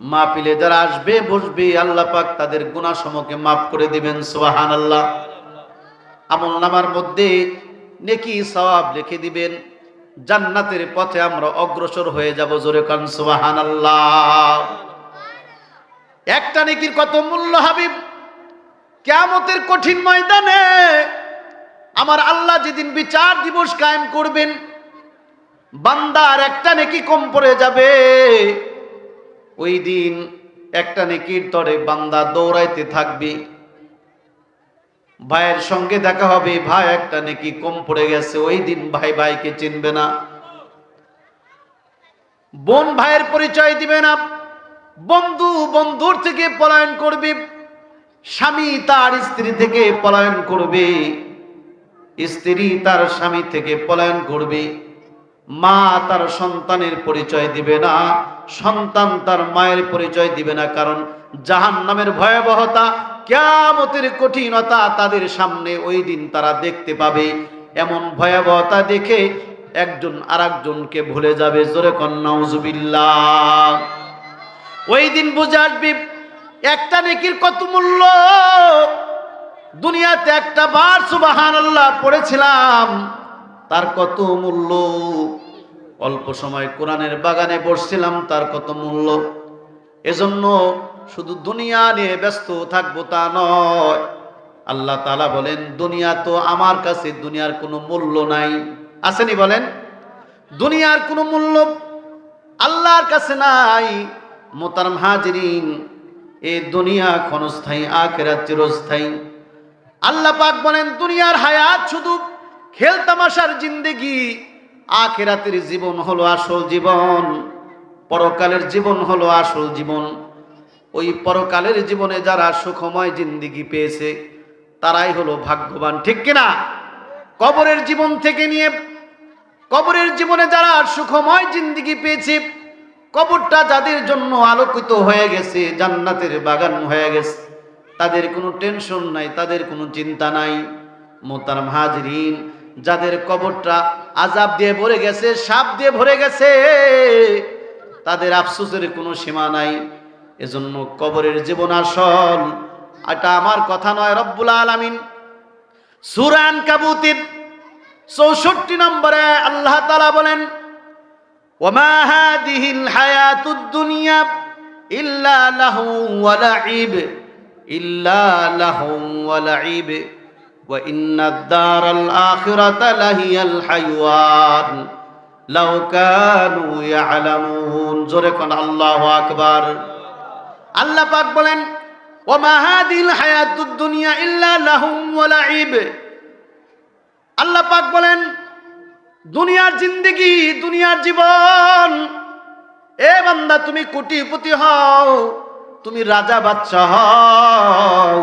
মাহফিলে যারা আসবে, বসবে, আল্লাহ পাক তাদের গুণাসমূহকে মাফ করে দিবেন সুবাহান আল্লাহ আমল নামার মধ্যে নেকি সওয়াব লিখে দিবেন, জান্নাতের পথে আমরা অগ্রসর হয়ে যাব, জোরে কান সুবাহান আল্লাহ একটা নেকির কত মূল্য, হাবিব? কেয়ামতের কঠিন ময়দানে আমার আল্লাহ যেদিন বিচার দিবস কায়েম করবেন, বান্দার একটা নেকি কম পড়ে যাবে। ওই দিন একটা নেকির তরে বান্দা দৌড়াইতে থাকবে। ভাইয়ের সঙ্গে দেখা হবে, ভাই একটা নেকি কম পড়ে গেছে, ওই দিন ভাই ভাইকে চিনবে না। বোন ভাইয়ের পরিচয় দিবে না, বন্ধু বন্ধুর থেকে পলায়ন করবে, স্বামী তার স্ত্রী থেকে পলায়ন করবে, স্ত্রী তার স্বামী থেকে পলায়ন করবে, মা তার সন্তানের পরিচয় দিবে না। সন্তান তার মায়ের পরিচয় দিবে না, কারণ জাহান নামের ভয়াবহতা, কেয়ামতের কঠিনতা তাদের সামনে ওই দিন তারা দেখতে পাবে। এমন ভয়াবহতা দেখে একজন আরেকজনকে ভুলে যাবে। জোরে কন্যাউজুবিল্লাহ ওই দিন বুঝে আসবি, একটা নেকির কত মূল্য। দুনিয়াতে একটা বার সুবাহান আল্লাহ পড়েছিলাম, তার কত মূল্য। অল্প সময় কোরআনের বাগানে বসছিলাম, তার কত মূল্য? এজন্য শুধু দুনিয়া নিয়ে ব্যস্ত থাকব তা নয়। আল্লাহ তালা বলেন, দুনিয়া তো আমার কাছে, দুনিয়ার কোনো মূল্য নাই। আসেনি বলেন? দুনিয়ার কোনো মূল্য আল্লাহর কাছে নাই। মোতারম হাজরিন, এ দুনিয়া ক্ষণস্থায়ী, আখেরাত চিরস্থায়ী। আল্লাহ পাক বলেন, দুনিয়ার হায়াত শুধু খেলতামাশার জিন্দেগি আখেরাতের জীবন হলো আসল জীবন, পরকালের জীবন হলো আসল জীবন। ওই পরকালের জীবনে যারা সুখময় জিন্দিগি পেয়েছে, তারাই হলো ভাগ্যবান, ঠিক কিনা? কবরের জীবন থেকে নিয়ে, কবরের জীবনে যারা সুখময় জিন্দিগি পেয়েছে, কবরটা যাদের জন্য আলোকিত হয়ে গেছে, জান্নাতের বাগান হয়ে গেছে, তাদের কোনো টেনশন নাই, তাদের কোনো চিন্তা নাই। মোতার হাজরিন যাদের কবরটা আজাব দিয়ে ভরে গেছে, সাপ দিয়ে ভরে গেছে, তাদের আফসোসের কোনো সীমা নাই। এজন্য কবরের জীবন আসল। এটা আমার কথা নয়, রব্বুল আলামিন। সুরান কাবুতির চৌষট্টি নম্বরে আল্লাহ তালা বলেন ইল্লা ইল্লা وإن الدار الآخرة لهي الحيوان لو كانوا يعلمون زرقنا الله أكبر আল্লাহ পাক বলেন ওমা হাদিল হায়াতুদ দুনিয়া ইল্লা লাহুম ওয়া লাইব আল্লাহ পাক বলেন দুনিয়ার জিন্দেগি দুনিয়ার জীবন এ বান্দা তুমি কোটিপতি হও তুমি রাজা বাচ্চা হও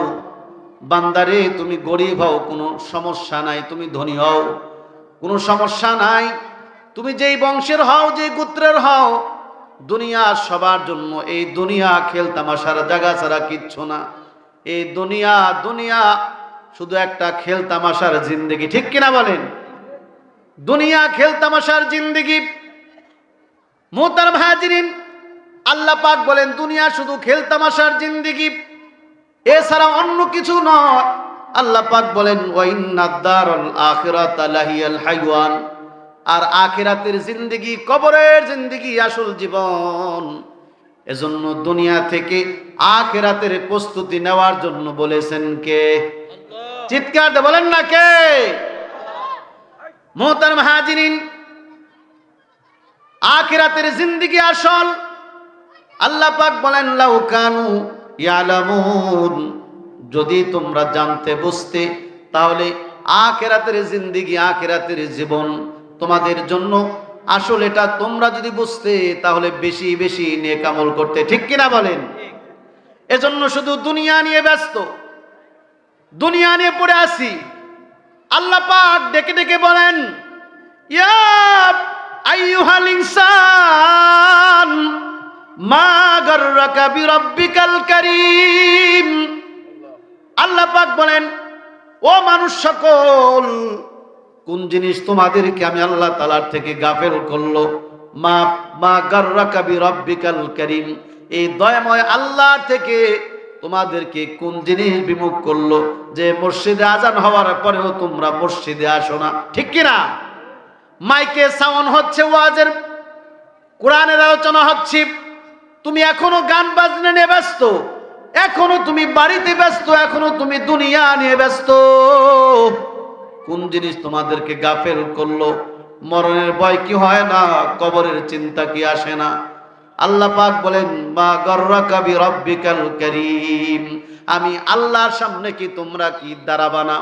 বান্দারে, তুমি গরিব হও, কোনো সমস্যা নাই, তুমি ধনী হও। কোনো সমস্যা নাই। তুমি যেই বংশের হও যে গোত্রের হও, দুনিয়া সবার জন্য। এই দুনিয়া খেলতামাশার জায়গা ছাড়া কিচ্ছু না। এই দুনিয়া দুনিয়া শুধু একটা খেলতামাশার জিন্দগি। ঠিক কিনা বলেন? দুনিয়া খেলতামাশার জিন্দগি। মোতার হাজিরিন, আল্লাহ পাক বলেন, দুনিয়া শুধু খেলতামাশার জিন্দগি। এছাড়া অন্য কিছু নয়। আল্লাহ পাক বলেন হাইওয়ান। আর আখিরাতের জিন্দগি কবরের জিন্দগি আসল জীবন। এজন্য দুনিয়া থেকে আখিরাতের প্রস্তুতি নেওয়ার জন্য বলেছেন কে? চিৎকার বলেন না কে? মোহতার হাজিরিন আখিরাতের জিন্দগি আসল। আল্লাহ পাক বলেন লাউ কানু ইয়ালামুন। যদি তোমরা জানতে, বুঝতে, তাহলে আখেরাতের জিন্দিগি, আখেরাতের জীবন তোমাদের জন্য। আসল এটা তোমরা যদি বুঝতে, তাহলে বেশি বেশি নিয়ে কামল করতে। ঠিক কিনা বলেন? এজন্য শুধু দুনিয়া নিয়ে ব্যস্ত। দুনিয়া নিয়ে পড়ে আসি আল্লাহ পাক ডেকে ডেকে বলেন, ইয়া আইয়ুহাল ইনসান মা গাররাকা বিরাব্বিকাল কারীম। আল্লাহ পাক বলেন, ও মানুষ সকল, কোন জিনিস তোমাদেরকে আমি আল্লাহ তালার থেকে গাফেল করল? মা মা গাররাকা বিরাব্বিকাল কারীম, এই দয়াময় আল্লাহর থেকে তোমাদেরকে কোন জিনিস বিমুখ করল? যে মসজিদে আজান হওয়ার পরেও তোমরা মসজিদে আসো না। ঠিক কিনা? মাইকে সাউন্ড হচ্ছে ওয়াজের, কোরআনের আলোচনা হচ্ছে। তুমি এখনও গান বাজনা নিয়ে ব্যস্ত। এখনও তুমি বাড়িতে ব্যস্ত, এখনও তুমি দুনিয়া নিয়ে ব্যস্ত। কোন জিনিস তোমাদেরকে গাফেল করল? মরণের ভয় কি হয় না? কবরের চিন্তা কি আসে না? আল্লাহ পাক বলেন, মা গর্রা কবি রব্বিকাল করিম। আমি আল্লাহর সামনে কি তোমরা কি দাঁড়াবানা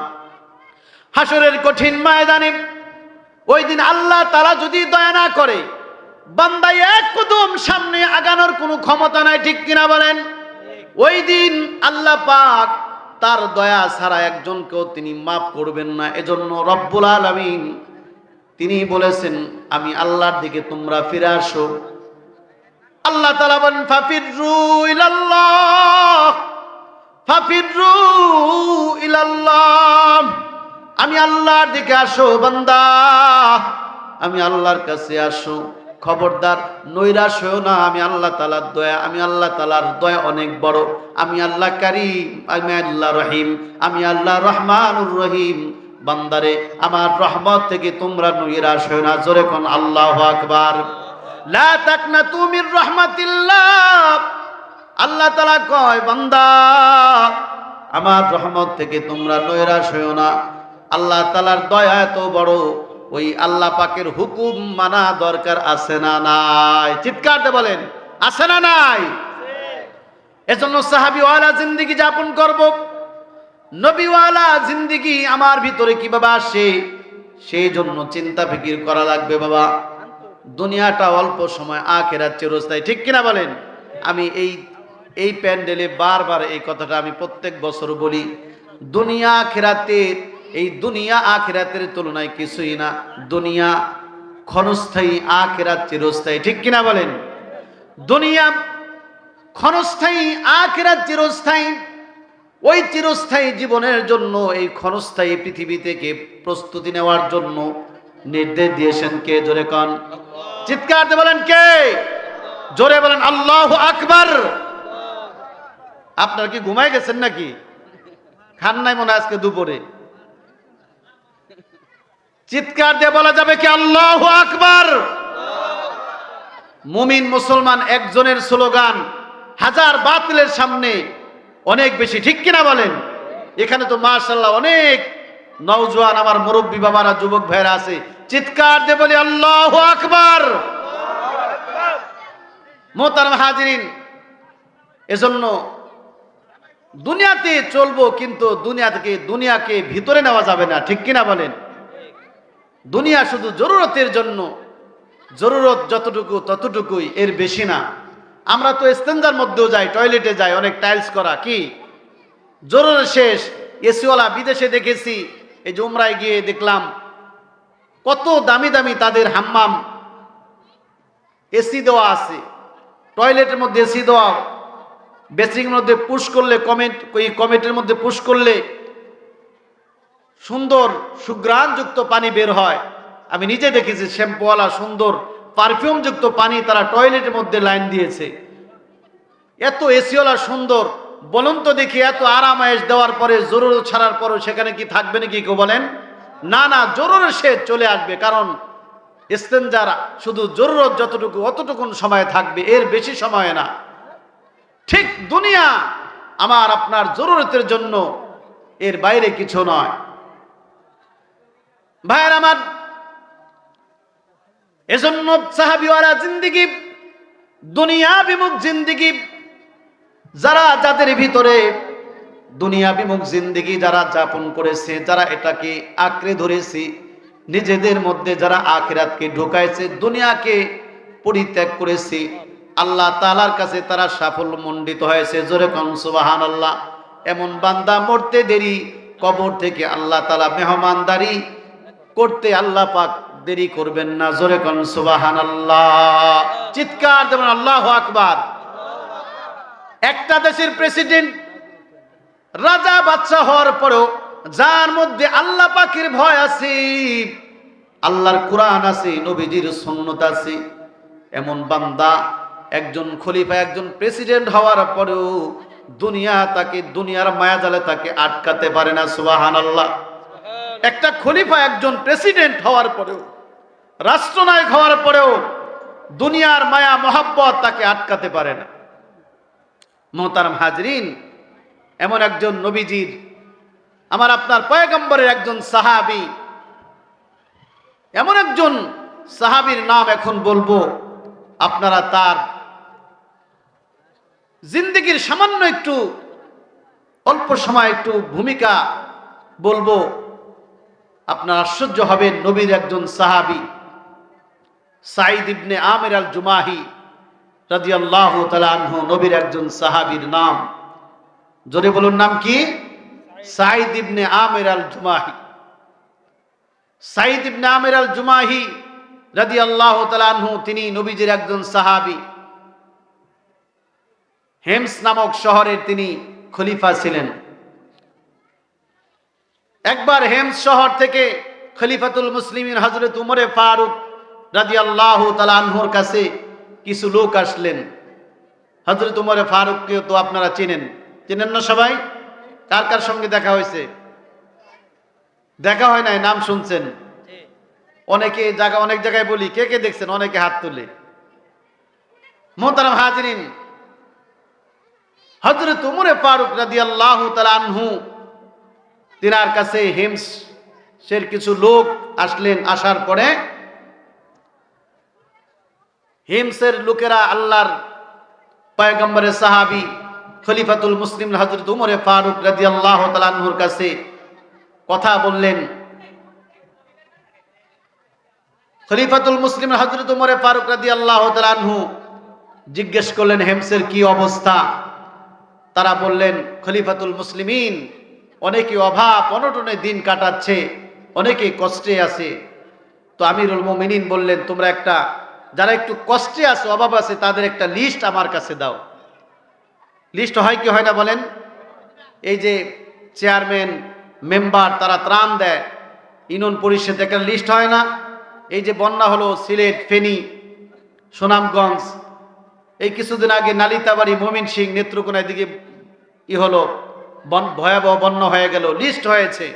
হাসরের কঠিন ময়দানে ওই দিন আল্লাহ তারা যদি দয়া না করে বান্দায় এক কদম সামনে আগানোর কোনো ক্ষমতা নাই, ঠিক কিনা বলেন? ওই দিন আল্লাহ পাক তার দয়া ছাড়া একজনকেও তিনি মাফ করবেন না। এজন্য রব্বুল আলামিন তিনি বলেছেন, আমি আল্লাহর দিকে তোমরা ফিরে আসো। আল্লাহ তালা বলেন ফাফিরু ইলাল্লাহ ফাফিরু ইলাল্লাহ, আমি আল্লাহর দিকে আসো বান্দা, আমি আল্লাহর কাছে আসো। খবরদার, নৈরাশ হয়েও না, আমি আল্লাহ তালার দয়া, আমি আল্লাহ তালার দয়া অনেক বড়। আমি আল্লাহ কারিম, আমি আল্লাহ রহিম, আমি আল্লাহ রহমানুর রহিম। বান্দারে, আমার রহমত থেকে তোমরা নৈরাশ হয়ে না, জোরে কোন আল্লাহ আকবার। লা তুমির আল্লাহ তালা কয় আমার রহমত থেকে তোমরা না। আল্লাহ তালার দয়া এত বড়। ওই আল্লাহ পাকের হুকুম মানা দরকার আছে না নাই? চিৎকার বলেন, আছে না নাই? এজন্য সাহাবিওয়ালা জিন্দিগি যাপন করব। নবীওয়ালা জিন্দিগি আমার ভিতরে কীভাবে আসে, সেই জন্য চিন্তা ফিকির করা লাগবে বাবা। দুনিয়াটা অল্প সময়, আখেরাত চিরস্থায়ী। ঠিক কিনা বলেন? আমি এই এই প্যান্ডেলে বারবার এই কথাটা আমি প্রত্যেক বছর বলি। দুনিয়া আখেরাতের এই দুনিয়া আখেরাতের তুলনায় কিছুই না। দুনিয়া ক্ষণস্থায়ী, আখেরাত চিরস্থায়ী। ঠিক কিনা বলেন? দুনিয়া ক্ষণস্থায়ী, আখেরাত চিরস্থায়ী। ওই চিরস্থায়ী জীবনের জন্য, এই ক্ষণস্থায়ী পৃথিবী থেকে প্রস্তুতি নেওয়ার জন্য নির্দেশ দিয়েছেন কে? জোরে কন। চিৎকার বলেন কে? জোরে বলেন, আল্লাহ আকবার! আপনার কি ঘুমাই গেছেন নাকি? খান নাই মনে আজকে দুপুরে। চিৎকার দিয়ে বলা যাবে কি আল্লাহ আকবার? মুমিন মুসলমান একজনের স্লোগান, হাজার বাতিলের সামনে অনেক বেশি, ঠিক কিনা বলেন? এখানে তো মার্শাল্লাহ অনেক নওজোয়ান আমার মুরব্বী বাবারা, যুবক ভাইরা আছে। চিৎকার দিয়ে বলি আল্লাহ আকবার। মোহতারাম হাজিরিন, এজন্য দুনিয়াতে চলবো কিন্তু দুনিয়া থেকে, দুনিয়াকে ভিতরে নেওয়া যাবে না, ঠিক কিনা বলেন? দুনিয়া শুধু জরুরতের জন্য। জরুরত যতটুকু ততটুকুই, এর বেশি না। আমরা তো স্টেঞ্জার মধ্যেও যাই, টয়লেটে যাই, অনেক টাইলস করা, কি? জরুর শেষ। এসিওয়ালা বিদেশে দেখেছি, এই যে উমরায় গিয়ে দেখলাম, কত দামি দামি তাদের হাম্মাম এসি দেওয়া আছে। টয়লেটের মধ্যে এসি দেওয়া বেসিংয়ের মধ্যে পুশ করলে কমেন্ট ওই কমেন্টের মধ্যে পুশ করলে সুন্দর সুগ্রাণযুক্ত পানি বের হয়। আমি নিজে দেখেছি শ্যাম্পুওয়ালা সুন্দর পারফিউমযুক্ত পানি তারা টয়লেটের মধ্যে লাইন দিয়েছে। এত এসিওয়ালা সুন্দর, বলুন তো দেখি এত আরামায়েশ দেওয়ার পরে জরুর ছাড়ার পরও সেখানে কি থাকবে নাকি কেউ বলেন? না না জরুর সে চলে আসবে কারণ ইস্তেঞ্জার শুধু জরুরত যতটুকু অতটুকুন সময় থাকবে, এর বেশি সময় না। ঠিক দুনিয়া আমার আপনার জরুরতের জন্য এর বাইরে কিছু নয়। ভাইয়ের আমার, এজন্য সাহাবিওয়ারা জিন্দিগি দুনিয়া বিমুখ জিন্দিগি, যারা যাদের ভিতরে দুনিয়া বিমুখ জিন্দিগি যারা যাপন করেছে, যারা এটাকে আঁকড়ে ধরেছে, নিজেদের মধ্যে যারা আখিরাতকে ঢোকাইছে, দুনিয়াকে পরিত্যাগ করেছে, আল্লাহ তালার কাছে তারা সাফল্য মণ্ডিত হয়েছে। জোরে কন সুবাহান আল্লাহ এমন বান্দা মরতে দেরি, কবর থেকে আল্লাহ তালা মেহমানদারি করতে আল্লাহ পাক দেরি করবেন না। জোরে কন সুবাহান আল্লাহ চিৎকার দেবেন, আল্লাহ আকবার। একটা দেশের প্রেসিডেন্ট রাজা বাচ্চা হওয়ার পরেও যার মধ্যে আল্লাহ পাখির ভয় আছে, আল্লাহর কোরআন আছে, নবীজির সুন্নত আছে, এমন বান্দা একজন খলিফা, একজন প্রেসিডেন্ট হওয়ার পরেও দুনিয়া তাকে, দুনিয়ার মায়াজালে তাকে আটকাতে পারে না সুবাহান আল্লাহ একটা খলিফা, একজন প্রেসিডেন্ট হওয়ার পরেও, রাষ্ট্রনায়ক হওয়ার পরেও দুনিয়ার মায়া, মহাব্বত তাকে আটকাতে পারে না। মোহতারাম হাজরিন, এমন একজন নবীজির, আমার আপনার পয়গম্বরের একজন সাহাবি, এমন একজন সাহাবীর নাম এখন বলব, আপনারা তার জিন্দগির সামান্য একটু, অল্প সময় একটু ভূমিকা বলব। আপনার আশ্চর্য হবেন নবীর একজন সাহাবি সাইদ ইবনে আমির আল জুমাহি রাদিয়াল্লাহু তাআলা আনহু, নবীর একজন সাহাবীর নাম। জোরে বলুন নাম কি? সাইদ ইবনে আমির আল জুমাহি সাইদ ইবনে আমির আল জুমাহি রাদিয়াল্লাহু তাআলা আনহু, তিনি নবীজির একজন সাহাবি। হেমস নামক শহরের তিনি খলিফা ছিলেন। একবার হেমস শহর থেকে খলিফাতুল মুসলিমিন হজরত উমরে ফারুক রাজি আল্লাহ তালাহুর কাছে কিছু লোক আসলেন। হজরত উমরে ফারুককে তো আপনারা চেনেন। চেনেন না সবাই? কার কার সঙ্গে দেখা হয়েছে? দেখা হয় নাই, নাম শুনছেন? অনেকে জায়গা, অনেক জায়গায় বলি, কে কে দেখছেন? অনেকে হাত তুলে। মোহতারাম হাজরিন হজরত উমরে ফারুক রাজি আল্লাহ তালাহু তিনার কাছে হিমস, সের কিছু লোক আসলেন, আসার পরে হিমসের লোকেরা আল্লাহর পয়গম্বরের সাহাবি খলিফাতুল মুসলিম হজরত উমরে ফারুক রাজি আল্লাহ তালাহুর কাছে কথা বললেন। খলিফাতুল মুসলিম হজরত উমরে ফারুক রাজি আল্লাহ তালাহু জিজ্ঞেস করলেন, হেমসের কি অবস্থা? তারা বললেন, খলিফাতুল মুসলিমিন অনেকে অভাব, অনটনে দিন কাটাচ্ছে, অনেকে কষ্টে আছে। তো আমিরুল মোমিনিন বললেন, তোমরা একটা, যারা একটু কষ্টে আছে, অভাব আছে, তাদের একটা লিস্ট আমার কাছে দাও। লিস্ট হয় কি হয় না বলেন? এই যে চেয়ারম্যান মেম্বার তারা ত্রাণ দেয়। ইউনিয়ন পরিষদ একটা লিস্ট হয় না? এই যে বন্যা হলো, সিলেট, ফেনী, সুনামগঞ্জ। এই কিছুদিন আগে নালিতাবাড়ি মমিন সিং নেত্রকোনার দিকে ই হলো। ভয়াবহ বন্যা হয়ে গেল, লিস্ট হয়েছে।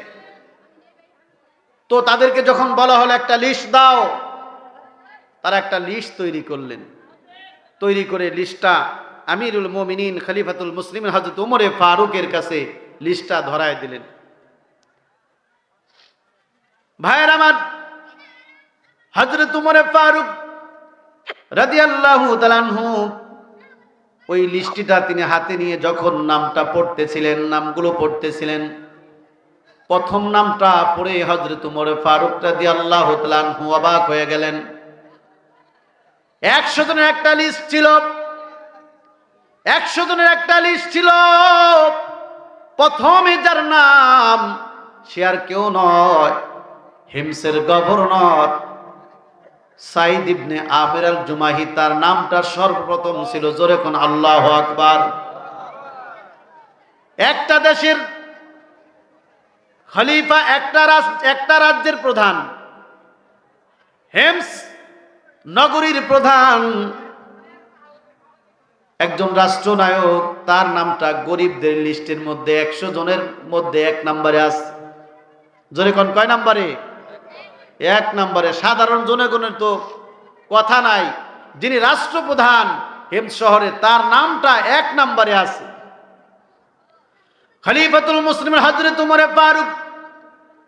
তো তাদেরকে যখন বলা হলো, একটা লিস্ট দাও, তারা একটা লিস্ট তৈরি করলেন। তৈরি করে লিস্টটা আমিরুল মোমিনিন, খলিফাতুল মুসলিম হজরত উমরে ফারুকের কাছে লিস্টটা ধরায় দিলেন। ভাইয়ের আমার হজরত উমরে ফারুক রাদিয়াল্লাহু তাআলাহু ওই লিস্টিটা তিনি হাতে নিয়ে যখন নামটা পড়তেছিলেন, নামগুলো পড়তেছিলেন, প্রথম নামটা পড়ে হজরত উমর ফারুক রাদি আল্লাহ হতলান অবাক হয়ে গেলেন। একশো জনের একটা লিস্ট ছিল, একশো জনের একটা লিস্ট ছিল। প্রথমে যার নাম সে আর কেউ নয়, হিমসের গভর্নর। সাইদ ইবনে আমির আল জুমাহি তার নামটা সর্বপ্রথম ছিল জোরে কোন আল্লাহ আকবার। একটা দেশের খলিফা, একটা একটা রাজ্যের প্রধান, হেমস নগরীর প্রধান, একজন রাষ্ট্রনায়ক, তার নামটা গরিবদের লিস্টের মধ্যে একশো জনের মধ্যে এক নম্বরে আছে জোরে কোন কয় নাম্বারে? এক নম্বরে সাধারণ জনগণের তো কথা নাই। যিনি রাষ্ট্রপ্রধান হেম শহরে তার নামটা এক নম্বরে আছে। খলিফাতুল মুসলিমের হজরত উমরে ফারুক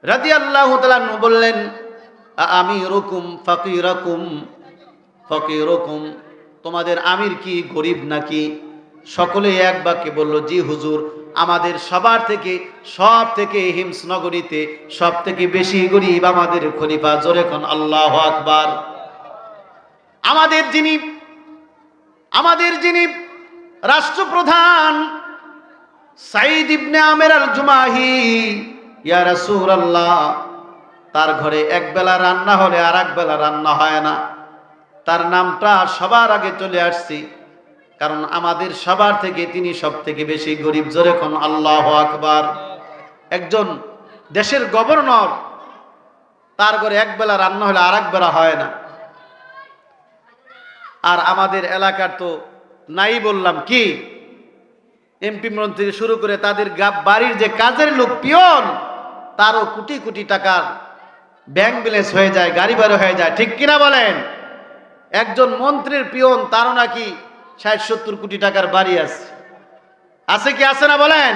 রাজি আল্লাহ বললেন আমি রকুম ফকিরকুম ফকিরকুম, তোমাদের আমির কি গরিব নাকি? সকলে এক বাক্যে বলল, জি হুজুর আমাদের সবার থেকে, সব থেকে হিমস নগরীতে সব থেকে বেশি গরিব আমাদের খলিফা। জোরে কোন আল্লাহ আকবার। আমাদের যিনি আমাদের যিনি রাষ্ট্রপ্রধান সাইদ ইবনে আমের আল জুমাহি ইয়া রাসূলুল্লাহ, তার ঘরে এক বেলা রান্না হলে আর এক বেলা রান্না হয় না। তার নামটা সবার আগে চলে আসছি। কারণ আমাদের সবার থেকে তিনি সব থেকে বেশি গরিব। জোরে কোন আল্লাহ আকবার। একজন দেশের গভর্নর, তার ঘরে এক বেলা রান্না হলে আর এক বেলা হয় না। আর আমাদের এলাকার তো নাই বললাম কি? এমপি মন্ত্রী শুরু করে তাদের বাড়ির যে কাজের লোক পিয়ন, তারও কোটি কোটি টাকার ব্যাংক ব্যালেন্স হয়ে যায়, গাড়ি বাড়ি হয়ে যায়। ঠিক কিনা বলেন? একজন মন্ত্রীর পিয়ন, তারও নাকি ষাট, সত্তর কোটি টাকার বাড়ি আছে। আছে কি, আছে না বলেন?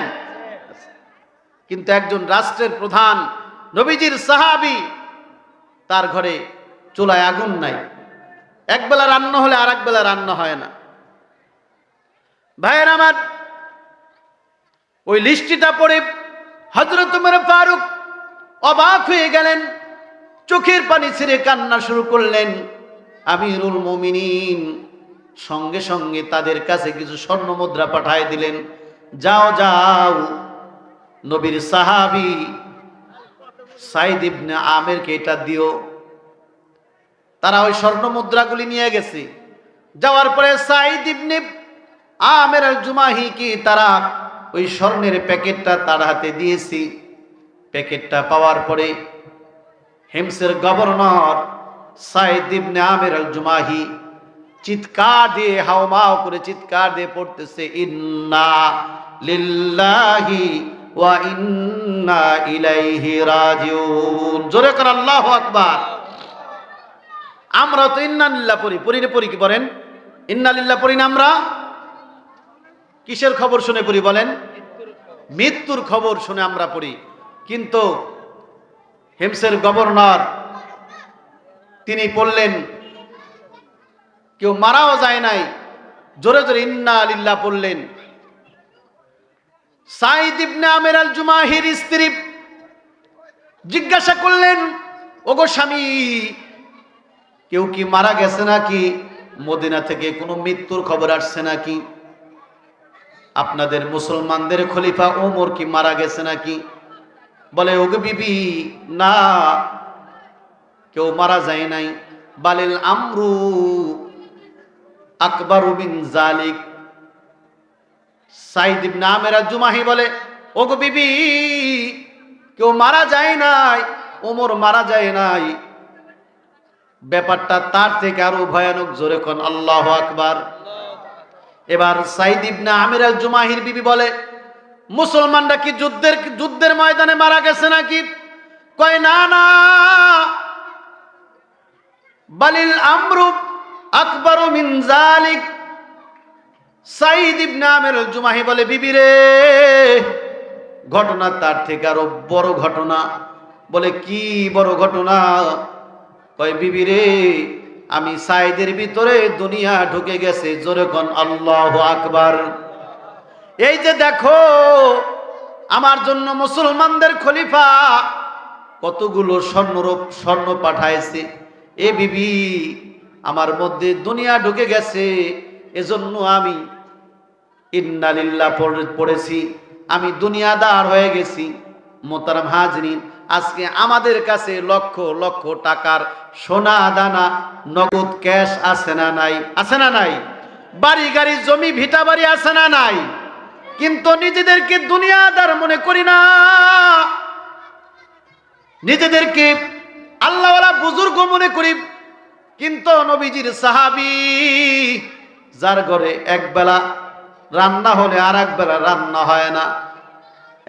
কিন্তু একজন রাষ্ট্রের প্রধান নবীজির সাহাবি তার ঘরে চুলায় আগুন নাই। একবেলা রান্না হলে আর বেলা রান্না হয় না। ভাইয়ের আমার, ওই লিস্টিটা পড়ে হজরত উমর ফারুক অবাক হয়ে গেলেন, চোখের পানি ছেড়ে কান্না শুরু করলেন, আমিরুল মুমিনিন। সঙ্গে সঙ্গে তাদের কাছে কিছু স্বর্ণ মুদ্রা পাঠায় দিলেন, যাও যাও। নবীর সাহাবি সাইদ ইবনে আমেরকে এটা দিও। তারা ওই স্বর্ণ মুদ্রাগুলি নিয়ে গেছে। যাওয়ার পরে সাইদ ইবনে আমের জুমাহি কি তারা ওই স্বর্ণের প্যাকেটটা তার হাতে দিয়েছি। প্যাকেটটা পাওয়ার পরে হেমসের গভর্নর সাইদ ইবনে আমের জুমাহি চিৎকার দিয়ে, হাওমাও করে চিৎকার দিয়ে পড়তেছে, ইন্না লিল্লাহি ওয়া ইন্না ইলাইহি রাজিউন। জোরে কর আল্লাহু আকবার। আমরা তো ইন্নালিল্লাহ পড়ি পড়ি না পড়ি কি বলেন? ইন্নালিল্লাহ পড়ি না আমরা? কিসের খবর শুনে পড়ি বলেন? মৃত্যুর খবর শুনে আমরা পড়ি। কিন্তু হেমসের গভর্নর, তিনি বললেন কেউ মারাও যায় নাই। জোরে জোরে ইন্না আলিল্লাহ পড়লেন সাইদ ইবনে আমের আল জুমাহির স্ত্রী জিজ্ঞাসা করলেন, ওগো স্বামী, কেউ কি মারা গেছে নাকি? মদিনা থেকে কোনো মৃত্যুর খবর আসছে নাকি? আপনাদের মুসলমানদের খলিফা ওমর কি মারা গেছে নাকি? বলে, ওগে বিবি, না, কেউ মারা যায় নাই। বালিল আমরু আকবর বিন জালিক। সাইদ ইবনে আমেরা জুমাহি বলে, ওগো বিবি, কেউ মারা যায় নাই, ওমর মারা যায় নাই। ব্যাপারটা তার থেকে আরও ভয়ানক জোরে কোন, আল্লাহ আকবার। এবার সাইদ ইবনে আমির জুমাহির বিবি বলে, মুসলমানরা কি যুদ্ধের যুদ্ধের ময়দানে মারা গেছে নাকি? কয়, না না। বালিল আমরু আকবর মিন জালিক সাইদ ইবনে আমির জুমাহি বলে, বিবি রে, ঘটনা তার থেকে আরও বড় ঘটনা। বলে, কি বড় ঘটনা? কয়, বিবি রে, আমি সাইদের ভিতরে দুনিয়া ঢুকে গেছে, জোরে কন, আল্লাহ আকবার। এই যে দেখো, আমার জন্য মুসলমানদের খলিফা কতগুলো স্বর্ণরূপ, স্বর্ণ পাঠাইছে। এ বিবি আমার মধ্যে দুনিয়া ঢুকে গেছে। এজন্য আমি ইন্নালিল্লাহ পড়ে- পড়েছি। আমি দুনিয়াদার হয়ে গেছি। মোতারাম হাজরিন, আজকে আমাদের কাছে লক্ষ লক্ষ টাকার সোনা দানা নগদ ক্যাশ আছে না নাই? আছে না নাই? বাড়ি, গাড়ি, জমি, ভিটা বাড়ি আছে না নাই? কিন্তু নিজেদেরকে দুনিয়াদার মনে করি না। নিজেদেরকে আল্লাহওয়ালা বুজুর্গ মনে করি কিন্তু নবীজির সাহাবি, যার ঘরে একবেলা রান্না হলে আর একবেলা রান্না হয় না।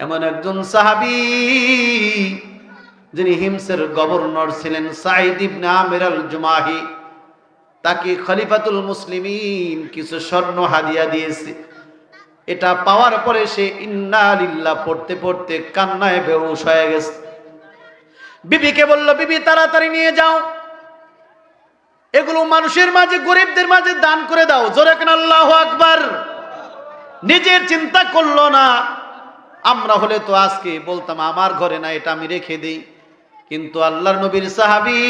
এমন একজন সাহাবি, যিনি হিমসের গভর্নর ছিলেন সাইদ ইবনে আমির আল জুমাহি তাকে খলিফাতুল মুসলিমিন কিছু স্বর্ণ হাদিয়া দিয়েছে। এটা পাওয়ার পরে সে ইন্না লিল্লাহ পড়তে পড়তে কান্নায় বেউস হয়ে গেছে। বিবিকে বলল, বিবি, তাড়াতাড়ি নিয়ে যাও। এগুলো মানুষের মাঝে, গরিবদের মাঝে দান করে দাও। জোরে আল্লাহ আকবার? নিজের চিন্তা করল না। আমরা হলে তো আজকে বলতাম, আমার ঘরে না, এটা আমি রেখে দিই। কিন্তু আল্লাহর নবীর সাহাবি,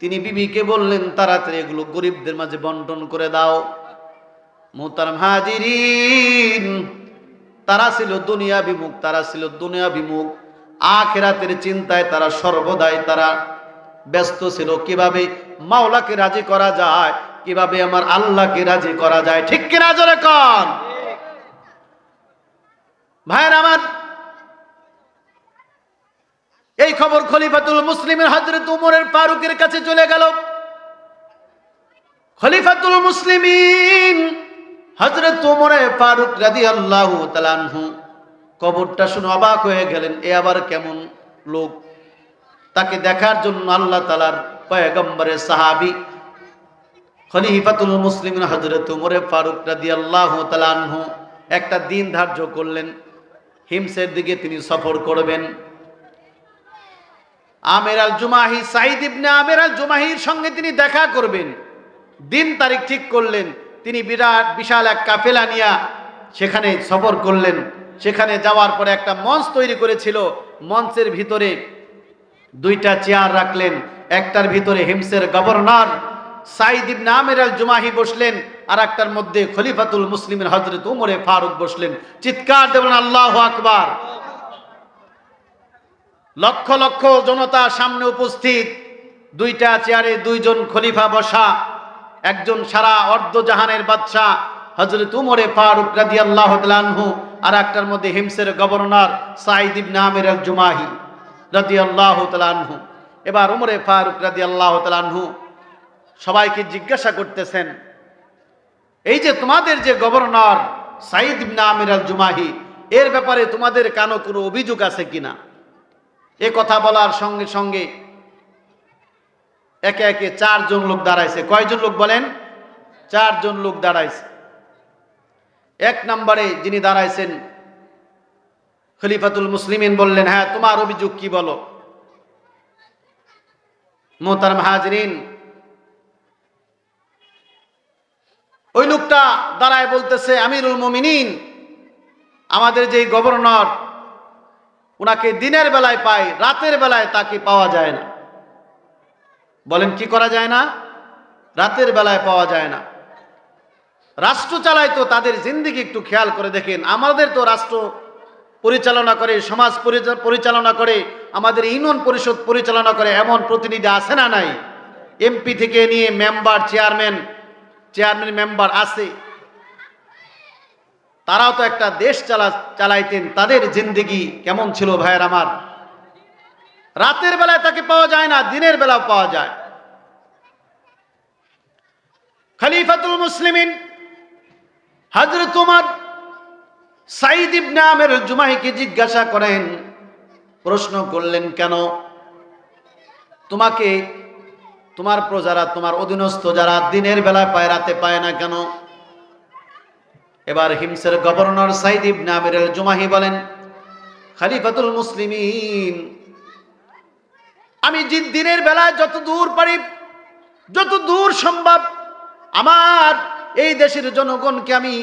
তিনি বিবিকে বললেন, তাড়াতাড়ি এগুলো গরিবদের মাঝে বন্টন করে দাও। মোতারাম হাজিরিন, তারা ছিল দুনিয়া বিমুখ তারা ছিল দুনিয়া বিমুখ আখেরাতের চিন্তায় তারা সর্বদাই তারা ব্যস্ত ছিল কীভাবে মাওলাকে রাজি করা যায়, কীভাবে আমার আল্লাহকে রাজি করা যায়, ঠিক কিনা জোরে কন? ভাইয়ের আমার, এই খবর খলিফাতুল মুসলিমের হজরত উমরের ফারুকের কাছে চলে গেল। খলিফাতুল মুসলিমিন হজরত উমরে ফারুক রাদি আল্লাহ তালানহু কবরটা শুনে অবাক হয়ে গেলেন, এ আবার কেমন লোক? তাকে দেখার জন্য আল্লাহ তালার পয়গম্বরের সাহাবি খলিফাতুল মুসলিমিন হজরত উমরে ফারুক রাদি আল্লাহ তালানহু একটা দিন ধার্য করলেন। হিমসের দিকে তিনি সফর করবেন। আমের আল জুমাহি সাইদ ইবনে আমের আল জুমাহির সঙ্গে তিনি দেখা করবেন। দিন তারিখ ঠিক করলেন। তিনি বিরাট, বিশাল এক কাফেলা নিয়া সেখানে সফর করলেন। সেখানে যাওয়ার পরে একটা মঞ্চ তৈরি করেছিল। মঞ্চের ভিতরে দুইটা চেয়ার রাখলেন, একটার ভিতরে হিমসের গভর্নর সাইদ ইবনে আমের আল জুমাহি বসলেন আর একটার মধ্যে খলিফাতুল মুসলিমের হজরত উমরে ফারুক বসলেন। চিৎকার দেবেন, আল্লাহ আকবার! লক্ষ লক্ষ জনতা সামনে উপস্থিত, দুইটা চেয়ারে দুইজন খলিফা বসা, একজন সারা অর্ধজাহানের বাদশাহ হজরত উমরে ফারুক রাজি আল্লাহ আর একটার মধ্যে হিমসের গভর্নর সাইদ ইবনে আমির আল জুমাহি রাজি আল্লাহ তালানহু এবার উমরে ফারুক রাজি আল্লাহ তালানহু সবাইকে জিজ্ঞাসা করতেছেন, এই যে তোমাদের যে গভর্নর সাইদ ইবনে আমির আল জুমাহি এর ব্যাপারে তোমাদের কানো কোনো অভিযোগ আছে কিনা? এ কথা বলার সঙ্গে সঙ্গে একে একে চারজন লোক দাঁড়াইছে। কয়জন লোক বলেন? চারজন লোক দাঁড়াইছে। এক নম্বরে যিনি দাঁড়াইছেন খলিফাতুল মুসলিমিন বললেন হ্যাঁ তোমার অভিযোগ কি বলো? মোহতার মাহাজরিন ওই লোকটা দাঁড়ায় বলতেছে, আমিরুল মমিনিন, আমাদের যেই গভর্নর ওনাকে দিনের বেলায় পাই, রাতের বেলায় তাকে পাওয়া যায় না। বলেন, কি করা যায় না? রাতের বেলায় পাওয়া যায় না। রাষ্ট্র চালায় তো তাদের জিন্দিগি একটু খেয়াল করে দেখেন, আমাদের তো রাষ্ট্র পরিচালনা করে, সমাজ পরিচালনা করে, আমাদের ইউনিয়ন পরিষদ পরিচালনা করে এমন প্রতিনিধি আছে না নাই? এমপি থেকে নিয়ে মেম্বার চেয়ারম্যান চেয়ারম্যান মেম্বার আছে। তারাও তো একটা দেশ চালা, চালাইতেন, তাদের জিন্দিগি কেমন ছিল ভাইয়ের আমার? রাতের বেলায় তাকে পাওয়া যায় না, দিনের বেলাও পাওয়া যায়। খালিফাতুল মুসলিমিন, হজরত উমর সাইদ ইবনে আমের জুমাহিকে জিজ্ঞাসা করেন, প্রশ্ন করলেন, কেন? তোমাকে, তোমার প্রজারা, তোমার অধীনস্থ যারা দিনের বেলায় পায়, রাতে পায় না কেন? এবার হিমসের গভর্নর সাইদ ইবনে আমির জুমাহি বলেন, খালিফাতুল মুসলিমিন, আমি যে দিনের বেলায় যত দূর পারি, যত দূর সম্ভব, আমার এই দেশের জনগণকে আমি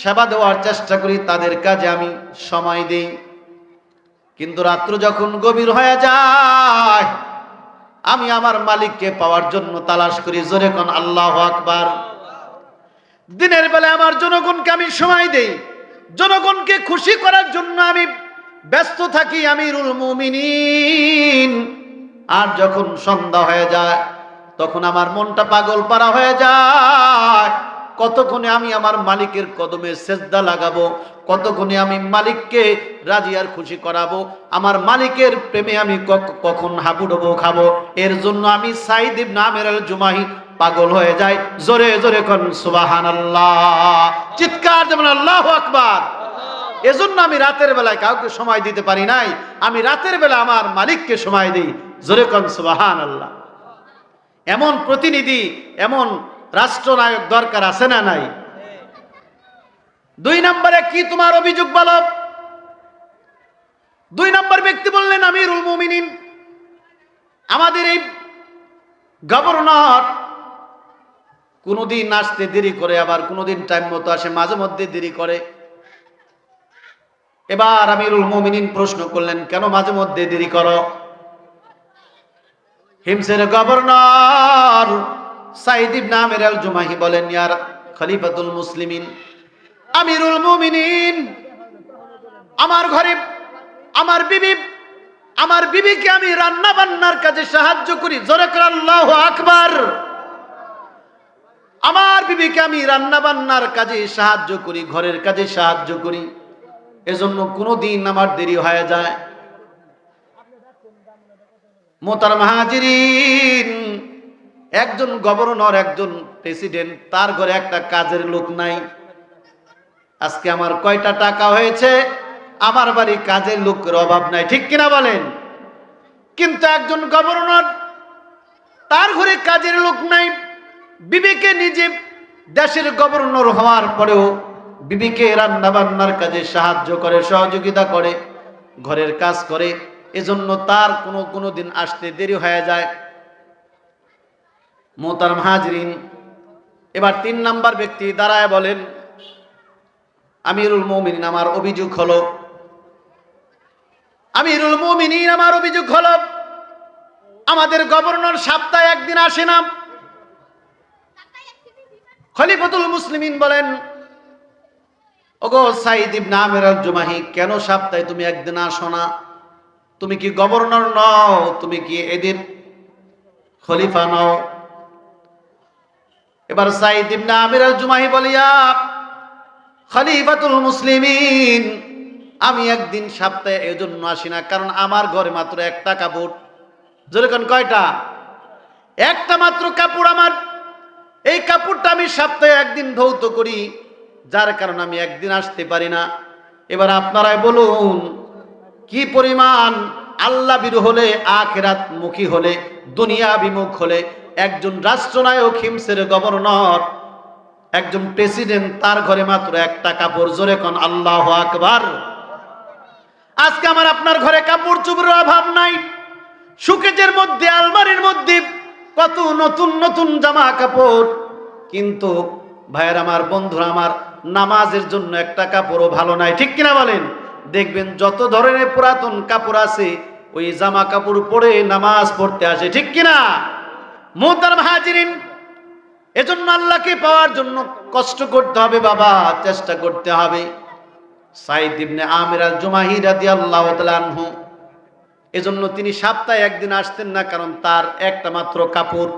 সেবা দেওয়ার চেষ্টা করি, তাদের কাজে আমি সময় দেই। কিন্তু রাত্র যখন গভীর হয়ে যায়, আমি আমার মালিককে পাওয়ার জন্য তালাশ করি, জোরে কোন আল্লাহ আকবার। দিনের বেলায় আমার জনগণকে আমি সময় দেই, জনগণকে খুশি করার জন্য আমি ব্যস্ত থাকি, আমিরুল মুমিনিন। আর যখন সন্ধ্যা হয়ে যায়, তখন আমার মনটা পাগল পারা হয়ে যায়। কতক্ষণে আমি আমার মালিকের কদমে সেজদা লাগাবো? কতক্ষণে আমি মালিককে রাজি আর খুশি করাবো? আমার মালিকের প্রেমে আমি কখন হাবুডুবো খাব? এর জন্য আমি সাইদিব নামের জুমাহি পাগল হয়ে যায় জোরে জোরে কোন সুবাহান আল্লাহ চিৎকার যেমন আল্লাহ আকবার। এজন্য আমি রাতের বেলায় কাউকে সময় দিতে পারি নাই। আমি রাতের বেলা আমার মালিককে সময় দিই। জোরে কোন সুবাহান আল্লাহ এমন প্রতিনিধি, এমন রাষ্ট্রনায়ক দরকার আছে না নাই? দুই নম্বরে কি তোমার অভিযোগ বলো? দুই নম্বর ব্যক্তি বললেন, আমিরুল মুমিনিন, আমাদের এই গভর্নর কোনোদিন আসতে দেরি করে, আবার কোনোদিন টাইম মতো আসে, মাঝে মধ্যে দেরি করে। এবার আমিরুল মুমিনিন প্রশ্ন করলেন, কেন মাঝে মধ্যে দেরি করো? হিমসের গভর্নর সাইদ ইবনে আমির আল জুমাহি বলেন ইয়ার খলিফাতুল মুসলিমিন, আমিরুল মুমিনিন, আমার ঘরে, আমার বিবি, আমার বিবিকে আমি রান্না বান্নার কাজে সাহায্য করি। জোরে করে আল্লাহ আকবার। আমার বিবিকে আমি রান্না বান্নার কাজে সাহায্য করি, ঘরের কাজে সাহায্য করি। এজন্য কোনো দিন আমার দেরি হয়ে যায়। মোতার মাহাজিরিন একজন গভর্নর, একজন প্রেসিডেন্ট, তার ঘরে একটা কাজের লোক নাই। আজকে আমার কয়টা টাকা হয়েছে? আমার বাড়ি কাজের লোকের অভাব নাই, ঠিক কিনা বলেন? কিন্তু একজন গভর্নর, তার ঘরে কাজের লোক নাই। বিবেকে নিজে দেশের গভর্নর হওয়ার পরেও বিবিকে রান্না বান্নার কাজে সাহায্য করে, সহযোগিতা করে, ঘরের কাজ করে। এজন্য তার কোনো কোনো দিন আসতে দেরি হয়ে যায়। মোতার হাজরিন, এবার তিন নাম্বার ব্যক্তি দাঁড়ায় বলেন, আমিরুল মমিন আমার অভিযোগ হলো। আমিরুল মমিনিন আমার অভিযোগ হলো, আমাদের গভর্নর সপ্তাহে একদিন আসে না। খলিফাতুল মুসলিমিন বলেন, ওগো সাইদ ইবনে আমির জুমাহি কেন সপ্তাহে তুমি একদিন আসো না? তুমি কি গভর্নর নও? তুমি কি এদের খলিফা নও? এবার সাইদ ইবনে আমির আল জুমাহি বলিয়া, খলিফাতুল মুসলিমিন, আমি একদিন সপ্তাহে এজন্য আসি না, কারণ আমার ঘরে মাত্র একটা কাপড়। যেরকম কয়টা? একটা মাত্র কাপড় আমার। এই কাপড়টা আমি সপ্তাহে একদিন ধৌত করি, যার কারণে আমি একদিন আসতে পারি না। এবার আপনারাই বলুন, কি পরিমাণ আল্লাহ বিরু হলে, আখেরাত মুখী হলে, দুনিয়া বিমুখ হলে একজন রাষ্ট্রনায়ক হিমসের গভর্নর, একজন প্রেসিডেন্ট, তার ঘরে মাত্র একটা কাপড়। জোরে কোন আল্লাহ আকবার। আজকে আমার আপনার ঘরে কাপড় চুপড়ের অভাব নাই। সুকেজের মধ্যে, আলমারির মধ্যে কত নতুন নতুন জামা কাপড়। কিন্তু ভাইয়ের আমার, বন্ধুরা আমার, নামাজের জন্য একটা কাপড়ও ভালো নাই। ঠিক কিনা বলেন? দেখবেন যত ধরনের পুরাতন কাপড় আছে, ওই জামা কাপড় পরে নামাজ পড়তে আসে। ঠিক কিনা? মোহতার হাজিরিন এজন্য আল্লাহকে পাওয়ার জন্য কষ্ট করতে হবে বাবা, চেষ্টা করতে হবে। সাইদ ইবনে আমির আল জুমাহি রাদিয়াল্লাহু তাআলা আনহু, এজন্য তিনি সপ্তাহে একদিন আসতেন না, কারণ তার একটা মাত্র কাপড়।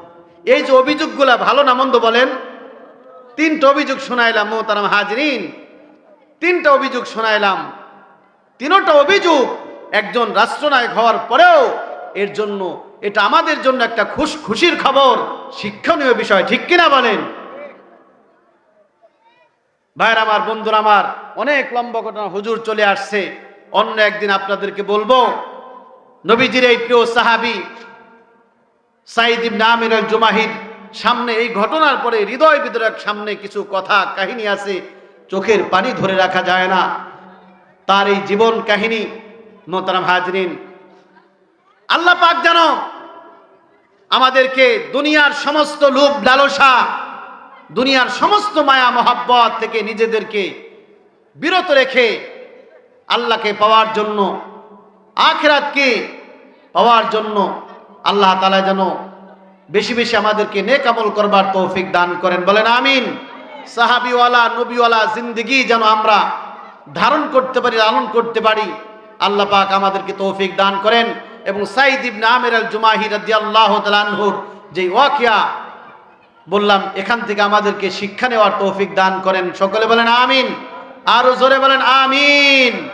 এই যে অভিযোগগুলা ভালো না মন্দ বলেন? তিনটা অভিযোগ শোনাইলাম মোহতারাম হাজরিন তিনটা অভিযোগ শোনাইলাম। তিনটা অভিযোগ একজন রাষ্ট্রনায়ক হওয়ার পরেও এর জন্য এটা আমাদের জন্য একটা খুশ খুশির খবর। শিক্ষণীয় বিষয়, ঠিক কিনা বলেন? ভাইয়ের আমার, বন্ধুরা আমার, অনেক লম্বা ঘটনা হুজুর চলে আসছে। অন্য একদিন আপনাদেরকে বলব, নবীজির এই প্রিয় সাহাবি সাইদ ইবনে আমির আল জুমাহিদ সামনে, এই ঘটনার পরে হৃদয় বিদরক সামনে কিছু কথা, কাহিনী আছে, চোখের পানি ধরে রাখা যায় না। তার এই জীবন কাহিনী মোতারাম হাজরিন, আল্লাহ পাক জানো আমাদেরকে দুনিয়ার সমস্ত লোভ, লালসা, দুনিয়ার সমস্ত মায়া, মহাব্বত থেকে নিজেদেরকে বিরত রেখে আল্লাহকে পাওয়ার জন্য, আখেরাতকে পাওয়ার জন্য আল্লাহ তালা যেন বেশি বেশি আমাদেরকে নেক আমল করবার তৌফিক দান করেন। বলেন আমিন। সাহাবিওয়ালা, নবীওয়ালা, জিন্দগি যেন আমরা ধারণ করতে পারি, লালন করতে পারি। আল্লাহ পাক আমাদেরকে তৌফিক দান করেন। এবং সাইদ ইবনে আমির আল জুমাহি রাদিয়াল্লাহু তাআলা আনহুর যে ওয়াকিয়া, বললাম, এখান থেকে আমাদেরকে শিক্ষা নেওয়ার তৌফিক দান করেন। সকলে বলেন, আমিন। আরও জোরে বলেন, আমিন।